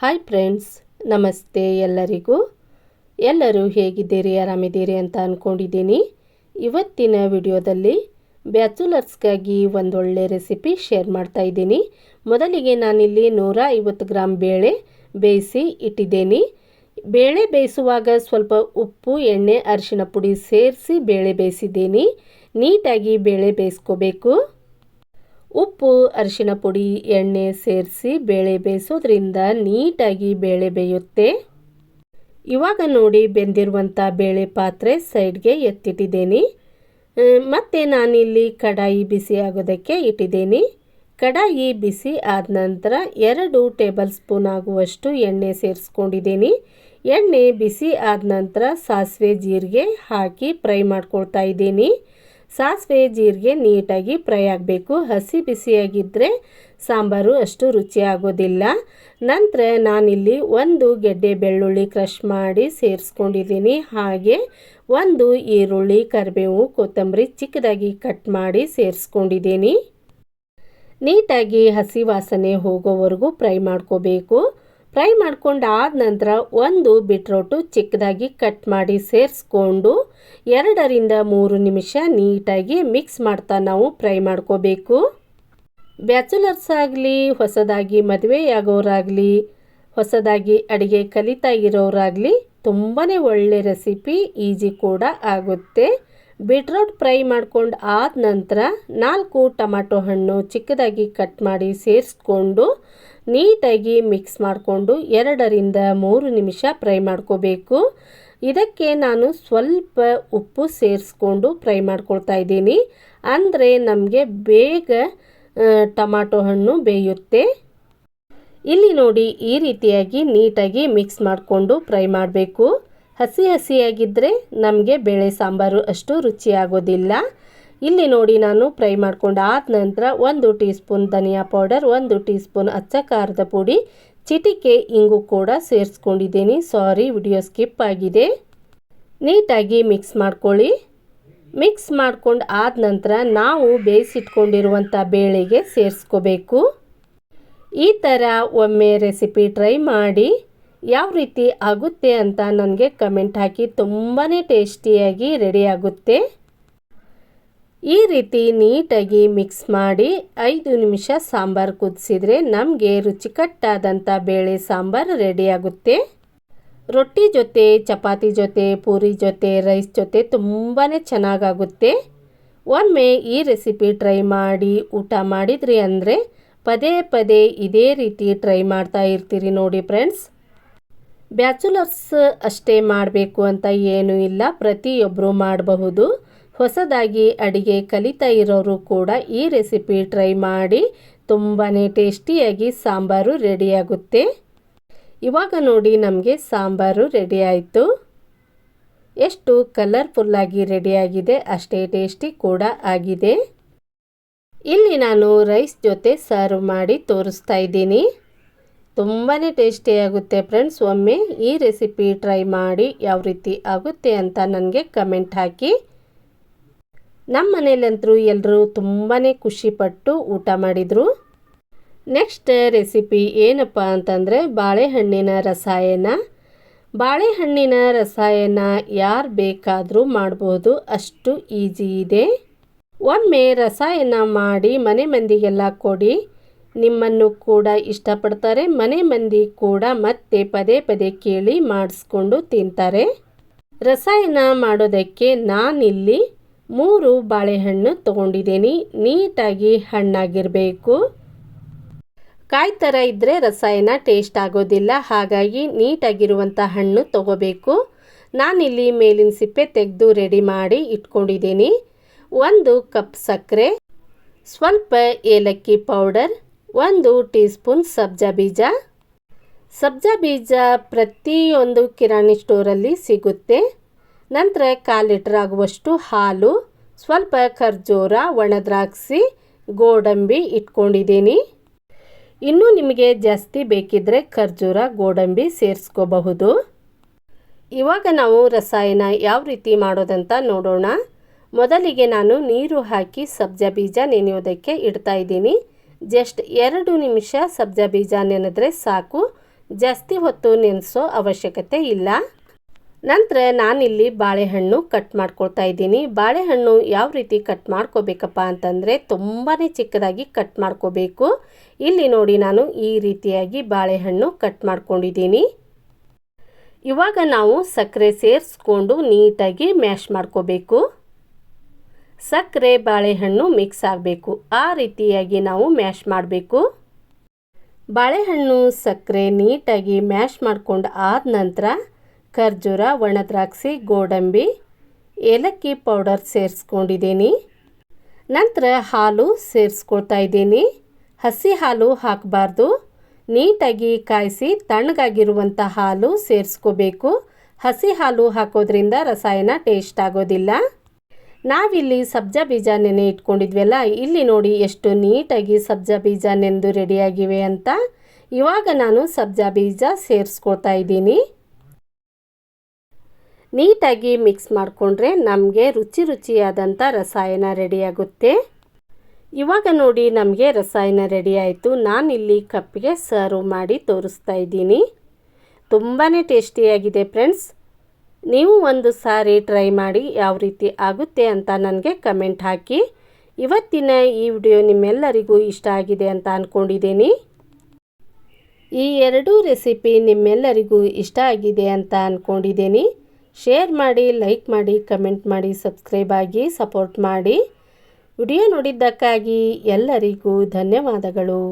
Hi friends, ನಮಸ್ತೆ ಎಲ್ಲರಿಗೂ. ಎಲ್ಲರೂ ಹೇಗಿದ್ದೀರಿ, ಆರಾಮಿದ್ದೀರಿ ಅಂತ ಅಂದ್ಕೊಂಡಿದ್ದೀನಿ ಇವತ್ತಿನ ವಿಡಿಯೋದಲ್ಲಿ ಬ್ಯಾಚುಲರ್ಸ್ಗಾಗಿ ಒಂದೊಳ್ಳೆ ರೆಸಿಪಿ ಶೇರ್ ಮಾಡ್ತಾ ಇದ್ದೀನಿ. ಮೊದಲಿಗೆ ನಾನಿಲ್ಲಿ ನೂರ ಐವತ್ತು ಗ್ರಾಮ್ ಬೇಳೆ ಬೇಯಿಸಿ ಇಟ್ಟಿದ್ದೀನಿ. ಬೇಳೆ ಬೇಯಿಸುವಾಗ ಸ್ವಲ್ಪ ಉಪ್ಪು, ಎಣ್ಣೆ ಅರಿಶಿನ ಪುಡಿ ಸೇರಿಸಿ ಬೇಳೆ ಬೇಯಿಸಿದ್ದೀನಿ. ನೀಟಾಗಿ ಬೇಳೆ ಬೇಯಿಸ್ಕೋಬೇಕು. ಉಪ್ಪು ಅರಿಶಿನ ಪುಡಿ, ಎಣ್ಣೆ ಸೇರಿಸಿ ಬೇಳೆ ಬೇಯಿಸೋದ್ರಿಂದ ನೀಟಾಗಿ ಬೇಳೆ ಬೇಯುತ್ತೆ. ಇವಾಗ ನೋಡಿ ಬೆಂದಿರುವಂಥ ಬೇಳೆ ಪಾತ್ರೆ ಸೈಡ್ಗೆ ಎತ್ತಿಟ್ಟಿದ್ದೀನಿ. ಮತ್ತು ನಾನಿಲ್ಲಿ ಕಡಾಯಿ ಬಿಸಿ ಆಗೋದಕ್ಕೆ ಇಟ್ಟಿದ್ದೀನಿ. ಕಡಾಯಿ ಬಿಸಿ ಆದ ನಂತರ ಎರಡು ಟೇಬಲ್ ಸ್ಪೂನ್ ಆಗುವಷ್ಟು ಎಣ್ಣೆ ಸೇರಿಸ್ಕೊಂಡಿದ್ದೀನಿ. ಎಣ್ಣೆ ಬಿಸಿ ಆದ ನಂತರ ಸಾಸಿವೆ ಜೀರಿಗೆ ಹಾಕಿ ಫ್ರೈ ಮಾಡ್ಕೊಳ್ತಾ ಇದ್ದೀನಿ. ಸಾಸಿವೆ ಜೀರಿಗೆ ನೀಟಾಗಿ ಫ್ರೈ ಆಗಬೇಕು. ಹಸಿ ಬಿಸಿಯಾಗಿದ್ದರೆ ಸಾಂಬಾರು ಅಷ್ಟು ರುಚಿಯಾಗೋದಿಲ್ಲ ನಂತರ ನಾನಿಲ್ಲಿ ಒಂದು ಗೆಡ್ಡೆ ಬೆಳ್ಳುಳ್ಳಿ ಕ್ರಷ್ ಮಾಡಿ ಸೇರಿಸ್ಕೊಂಡಿದ್ದೀನಿ. ಹಾಗೆ ಒಂದು ಈರುಳ್ಳಿ, ಕರಿಬೇವು, ಕೊತ್ತಂಬರಿ ಚಿಕ್ಕದಾಗಿ ಕಟ್ ಮಾಡಿ ಸೇರಿಸ್ಕೊಂಡಿದ್ದೀನಿ. ನೀಟಾಗಿ ಹಸಿ ವಾಸನೆ ಹೋಗೋವರೆಗೂ ಫ್ರೈ ಮಾಡ್ಕೋಬೇಕು. ಫ್ರೈ ಮಾಡ್ಕೊಂಡಾದ ನಂತರ ಒಂದು ಬಿಟ್ರೋಟು ಚಿಕ್ಕದಾಗಿ ಕಟ್ ಮಾಡಿ ಸೇರಿಸ್ಕೊಂಡು ಎರಡರಿಂದ ಮೂರು ನಿಮಿಷ ನೀಟಾಗಿ ಮಿಕ್ಸ್ ಮಾಡ್ತಾ ನಾವು ಫ್ರೈ ಮಾಡ್ಕೋಬೇಕು. ಬ್ಯಾಚುಲರ್ಸ್ ಆಗಲಿ ಹೊಸದಾಗಿ ಮದುವೆಯಾಗೋರಾಗಲಿ ಹೊಸದಾಗಿ ಅಡುಗೆ ಕಲಿತಾ ಇರೋರಾಗಲಿ ತುಂಬಾ ಒಳ್ಳೆ ರೆಸಿಪಿ ಈಜಿ ಕೂಡ ಆಗುತ್ತೆ. ಬೀಟ್ರೋಟ್ ಫ್ರೈ ಮಾಡ್ಕೊಂಡು ಆದ ನಂತರ ನಾಲ್ಕು ಟೊಮಾಟೊ ಹಣ್ಣು ಚಿಕ್ಕದಾಗಿ ಕಟ್ ಮಾಡಿ ಸೇರಿಸ್ಕೊಂಡು ನೀಟಾಗಿ ಮಿಕ್ಸ್ ಮಾಡಿಕೊಂಡು ಎರಡರಿಂದ ಮೂರು ನಿಮಿಷ ಫ್ರೈ ಮಾಡ್ಕೋಬೇಕು. ಇದಕ್ಕೆ ನಾನು ಸ್ವಲ್ಪ ಉಪ್ಪು ಸೇರಿಸ್ಕೊಂಡು ಫ್ರೈ ಮಾಡ್ಕೊಳ್ತಾ ಇದ್ದೀನಿ. ಅಂದರೆ ನಮಗೆ ಬೇಗ ಟೊಮಾಟೊ ಹಣ್ಣು ಬೇಯುತ್ತೆ. ಇಲ್ಲಿ ನೋಡಿ ಈ ರೀತಿಯಾಗಿ ನೀಟಾಗಿ ಮಿಕ್ಸ್ ಮಾಡಿಕೊಂಡು ಫ್ರೈ ಮಾಡಬೇಕು. ಹಸಿ ಹಸಿಯಾಗಿದ್ದರೆ ನಮಗೆ ಬೇಳೆ ಸಾಂಬಾರು ಅಷ್ಟು ರುಚಿಯಾಗೋದಿಲ್ಲ. ಇಲ್ಲಿ ನೋಡಿ ನಾನು ಫ್ರೈ ಮಾಡ್ಕೊಂಡು ಆದ ನಂತರ ಒಂದು ಟೀ ಸ್ಪೂನ್ ಧನಿಯಾ ಪೌಡರ್, ಒಂದು ಟೀ ಸ್ಪೂನ್ ಅಚ್ಚ ಖಾರದ ಪುಡಿ, ಚಿಟಿಕೆ ಇಂಗು ಕೂಡ ಸೇರಿಸ್ಕೊಂಡಿದ್ದೀನಿ. ಸಾರಿ, ವಿಡಿಯೋ ಸ್ಕಿಪ್ ಆಗಿದೆ. ನೀಟಾಗಿ ಮಿಕ್ಸ್ ಮಾಡ್ಕೊಳ್ಳಿ. ಮಿಕ್ಸ್ ಮಾಡ್ಕೊಂಡು ಆದ ನಂತರ ನಾವು ಬೇಯಿಸಿಟ್ಕೊಂಡಿರುವಂಥ ಬೇಳೆಗೆ ಸೇರಿಸ್ಕೋಬೇಕು. ಈ ಥರ ಒಮ್ಮೆ ರೆಸಿಪಿ ಟ್ರೈ ಮಾಡಿ. ಯಾವ ರೀತಿ ಆಗುತ್ತೆ ಅಂತ ನನಗೆ ಕಮೆಂಟ್ ಹಾಕಿ ತುಂಬಾ ಟೇಸ್ಟಿಯಾಗಿ ರೆಡಿಯಾಗುತ್ತೆ ಈ ರೀತಿ ನೀಟಾಗಿ ಮಿಕ್ಸ್ ಮಾಡಿ ಐದು ನಿಮಿಷ ಸಾಂಬಾರು ಕುದಿಸಿದರೆ ನಮಗೆ ರುಚಿಕಟ್ಟಾದಂಥ ಬೇಳೆ ಸಾಂಬಾರು ರೆಡಿಯಾಗುತ್ತೆ ರೊಟ್ಟಿ ಜೊತೆ, ಚಪಾತಿ ಜೊತೆ, ಪೂರಿ ಜೊತೆ ರೈಸ್ ಜೊತೆ ತುಂಬಾ ಚೆನ್ನಾಗಾಗುತ್ತೆ. ಒಮ್ಮೆ ಈ ರೆಸಿಪಿ ಟ್ರೈ ಮಾಡಿ ಊಟ ಮಾಡಿದ್ರಿ ಅಂದರೆ ಪದೇ ಪದೇ ಇದೇ ರೀತಿ ಟ್ರೈ ಮಾಡ್ತಾ ಇರ್ತೀರಿ ನೋಡಿ ಫ್ರೆಂಡ್ಸ್ ಬ್ಯಾಚುಲರ್ಸ್ ಅಷ್ಟೇ ಮಾಡಬೇಕು ಅಂತ ಏನೂ ಇಲ್ಲ ಪ್ರತಿಯೊಬ್ಬರು ಮಾಡಬಹುದು. ಹೊಸದಾಗಿ ಅಡಿಗೆ ಕಲಿತಾ ಇರೋರು ಕೂಡ ಈ ರೆಸಿಪಿ ಟ್ರೈ ಮಾಡಿ ತುಂಬಾ ಟೇಸ್ಟಿಯಾಗಿ ಸಾಂಬಾರು ರೆಡಿಯಾಗುತ್ತೆ. ಇವಾಗ ನೋಡಿ ನಮಗೆ ಸಾಂಬಾರು ರೆಡಿ ಆಯಿತು. ಎಷ್ಟು ಕಲರ್ಫುಲ್ಲಾಗಿ ರೆಡಿಯಾಗಿದೆ, ಅಷ್ಟೇ ಟೇಸ್ಟಿ ಕೂಡ ಆಗಿದೆ. ಇಲ್ಲಿ ನಾನು ರೈಸ್ ಜೊತೆ ಸರ್ವ್ ಮಾಡಿ ತೋರಿಸ್ತಾ ಇದ್ದೀನಿ. ತುಂಬಾ ಟೇಸ್ಟಿಯಾಗುತ್ತೆ ಫ್ರೆಂಡ್ಸ್ ಒಮ್ಮೆ ಈ ರೆಸಿಪಿ ಟ್ರೈ ಮಾಡಿ ಯಾವ ರೀತಿ ಆಗುತ್ತೆ ಅಂತ ನನಗೆ ಕಮೆಂಟ್ ಹಾಕಿ. ನಮ್ಮ ಮನೇಲಂತರೂ ಎಲ್ಲರೂ ತುಂಬಾ ಖುಷಿಪಟ್ಟು ಊಟ ಮಾಡಿದರು. ನೆಕ್ಸ್ಟ್ ರೆಸಿಪಿ ಏನಪ್ಪ ಅಂತಂದರೆ ಬಾಳೆಹಣ್ಣಿನ ರಸಾಯನ. ಬಾಳೆಹಣ್ಣಿನ ರಸಾಯನ ಯಾರು ಬೇಕಾದರೂ ಮಾಡ್ಬೋದು, ಅಷ್ಟು ಈಜಿ ಇದೆ. ಒಮ್ಮೆ ರಸಾಯನ ಮಾಡಿ ಮನೆ ಮಂದಿಗೆಲ್ಲ ಕೊಡಿ. ನಿಮ್ಮನ್ನು ಕೂಡ ಇಷ್ಟಪಡ್ತಾರೆ, ಮನೆ ಮಂದಿ ಕೂಡ ಮತ್ತೆ ಪದೇ ಪದೇ ಕೇಳಿ ಮಾಡಿಸ್ಕೊಂಡು ತಿಂತಾರೆ. ರಸಾಯನ ಮಾಡೋದಕ್ಕೆ ನಾನಿಲ್ಲಿ ಮೂರು ಬಾಳೆಹಣ್ಣು ತೊಗೊಂಡಿದ್ದೀನಿ. ನೀಟಾಗಿ ಹಣ್ಣಾಗಿರಬೇಕು. ಕಾಯಿ ಥರ ಇದ್ದರೆ ರಸಾಯನ ಟೇಸ್ಟ್ ಆಗೋದಿಲ್ಲ. ಹಾಗಾಗಿ ನೀಟಾಗಿರುವಂಥ ಹಣ್ಣು ತಗೋಬೇಕು. ನಾನಿಲ್ಲಿ ಮೇಲಿನ ಸಿಪ್ಪೆ ತೆಗೆದು ರೆಡಿ ಮಾಡಿ ಇಟ್ಕೊಂಡಿದ್ದೀನಿ. ಒಂದು ಕಪ್ ಸಕ್ಕರೆ, ಸ್ವಲ್ಪ ಏಲಕ್ಕಿ ಪೌಡರ್ ಒಂದು ಟೀ ಸ್ಪೂನ್ ಸಬ್ಜಾ ಬೀಜ. ಸಬ್ಜಾ ಬೀಜ ಪ್ರತಿಯೊಂದು ಕಿರಾಣಿ ಸ್ಟೋರಲ್ಲಿ ಸಿಗುತ್ತೆ. ನಂತರ ಕಾಲು ಲೀಟ್ರ್ ಆಗುವಷ್ಟು ಹಾಲು, ಸ್ವಲ್ಪ ಖರ್ಜೂರ ಒಣದ್ರಾಕ್ಷಿ ಗೋಡಂಬಿ ಇಟ್ಕೊಂಡಿದ್ದೀನಿ. ಇನ್ನೂ ನಿಮಗೆ ಜಾಸ್ತಿ ಬೇಕಿದ್ದರೆ ಖರ್ಜೂರ, ಗೋಡಂಬಿ ಸೇರಿಸ್ಕೋಬಹುದು. ಇವಾಗ ನಾವು ರಸಾಯನ ಯಾವ ರೀತಿ ಮಾಡೋದಂತ ನೋಡೋಣ. ಮೊದಲಿಗೆ ನಾನು ನೀರು ಹಾಕಿ ಸಬ್ಜಾ ಬೀಜ ನೆನೆಯೋದಕ್ಕೆ ಇಡ್ತಾ ಇದ್ದೀನಿ. ಜಸ್ಟ್ ಎರಡು ನಿಮಿಷ ಸಬ್ಜಾ ಬೀಜ ನೆನೆದ್ರೆ ಸಾಕು. ಜಾಸ್ತಿ ಹೊತ್ತು ನೆನೆಸೋ ಅವಶ್ಯಕತೆ ಇಲ್ಲ. ನಂತರ ನಾನಿಲ್ಲಿ ಬಾಳೆಹಣ್ಣು ಕಟ್ ಮಾಡ್ಕೊಳ್ತಾ ಇದ್ದೀನಿ. ಬಾಳೆಹಣ್ಣು ಯಾವ ರೀತಿ ಕಟ್ ಮಾಡ್ಕೋಬೇಕಪ್ಪ ಅಂತಂದರೆ ತುಂಬಾ ಚಿಕ್ಕದಾಗಿ ಕಟ್ ಮಾಡ್ಕೋಬೇಕು. ಇಲ್ಲಿ ನೋಡಿ ನಾನು ಈ ರೀತಿಯಾಗಿ ಬಾಳೆಹಣ್ಣು ಕಟ್ ಮಾಡ್ಕೊಂಡಿದ್ದೀನಿ. ಇವಾಗ ನಾವು ಸಕ್ಕರೆ ಸೇರಿಸ್ಕೊಂಡು ನೀಟಾಗಿ ಮ್ಯಾಶ್ ಮಾಡ್ಕೋಬೇಕು. ಸಕ್ಕರೆ ಬಾಳೆಹಣ್ಣು ಮಿಕ್ಸ್ ಆಗಬೇಕು. ಆ ರೀತಿಯಾಗಿ ನಾವು ಮ್ಯಾಶ್ ಮಾಡಬೇಕು. ಬಾಳೆಹಣ್ಣು ಸಕ್ಕರೆ ನೀಟಾಗಿ ಮ್ಯಾಶ್ ಮಾಡಿಕೊಂಡು ಆದ ನಂತರ ಖರ್ಜೂರ ಒಣದ್ರಾಕ್ಷಿ ಗೋಡಂಬಿ, ಏಲಕ್ಕಿ ಪೌಡರ್ ಸೇರಿಸ್ಕೊಂಡಿದ್ದೀನಿ. ನಂತರ ಹಾಲು ಸೇರಿಸ್ಕೊಳ್ತಾ ಇದ್ದೀನಿ. ಹಸಿ ಹಾಲು ಹಾಕಬಾರ್ದು. ನೀಟಾಗಿ ಕಾಯಿಸಿ ತಣ್ಣಗಾಗಿರುವಂಥ ಹಾಲು ಸೇರಿಸ್ಕೋಬೇಕು. ಹಸಿ ಹಾಲು ಹಾಕೋದ್ರಿಂದ ರಸಾಯನ ಟೇಸ್ಟ್ ಆಗೋದಿಲ್ಲ. ನಾವಿಲ್ಲಿ ಸಬ್ಜಾ ಬೀಜ ನೆನೆ ಇಟ್ಕೊಂಡಿದ್ವಲ್ಲ, ಇಲ್ಲಿ ನೋಡಿ ಎಷ್ಟು ನೀಟಾಗಿ ಸಬ್ಜಾ ಬೀಜ ನೆಂದು ರೆಡಿಯಾಗಿವೆ ಅಂತ. ಇವಾಗ ನಾನು ಸಬ್ಜಾ ಬೀಜ ಸೇರಿಸ್ಕೊಳ್ತಾ ಇದ್ದೀನಿ. ನೀಟಾಗಿ ಮಿಕ್ಸ್ ಮಾಡಿಕೊಂಡ್ರೆ ನಮಗೆ ರುಚಿ ರುಚಿಯಾದಂಥ ರಸಾಯನ ರೆಡಿಯಾಗುತ್ತೆ. ಇವಾಗ ನೋಡಿ ನಮಗೆ ರಸಾಯನ ರೆಡಿ ಆಯಿತು. ನಾನಿಲ್ಲಿ ಕಪ್ಗೆ ಸರ್ವ್ ಮಾಡಿ ತೋರಿಸ್ತಾ ಇದ್ದೀನಿ. ತುಂಬಾ ಟೇಸ್ಟಿಯಾಗಿದೆ ಫ್ರೆಂಡ್ಸ್. ನೀವು ಒಂದು ಸಾರಿ ಟ್ರೈ ಮಾಡಿ ಯಾವ ರೀತಿ ಆಗುತ್ತೆ ಅಂತ ನನಗೆ ಕಮೆಂಟ್ ಹಾಕಿ. ಇವತ್ತಿನ ಈ ವಿಡಿಯೋ ನಿಮ್ಮೆಲ್ಲರಿಗೂ ಇಷ್ಟ ಆಗಿದೆ ಅಂತ ಅಂದ್ಕೊಂಡಿದ್ದೀನಿ ಈ ಎರಡೂ ರೆಸಿಪಿ ನಿಮ್ಮೆಲ್ಲರಿಗೂ ಇಷ್ಟ ಆಗಿದೆ ಅಂತ ಅಂದ್ಕೊಂಡಿದ್ದೀನಿ ಶೇರ್ ಮಾಡಿ, ಲೈಕ್ ಮಾಡಿ, ಕಮೆಂಟ್ ಮಾಡಿ, ಸಬ್ಸ್ಕ್ರೈಬ್ ಆಗಿ ಸಪೋರ್ಟ್ ಮಾಡಿ. ವಿಡಿಯೋ ನೋಡಿದ್ದಕ್ಕಾಗಿ ಎಲ್ಲರಿಗೂ ಧನ್ಯವಾದಗಳು.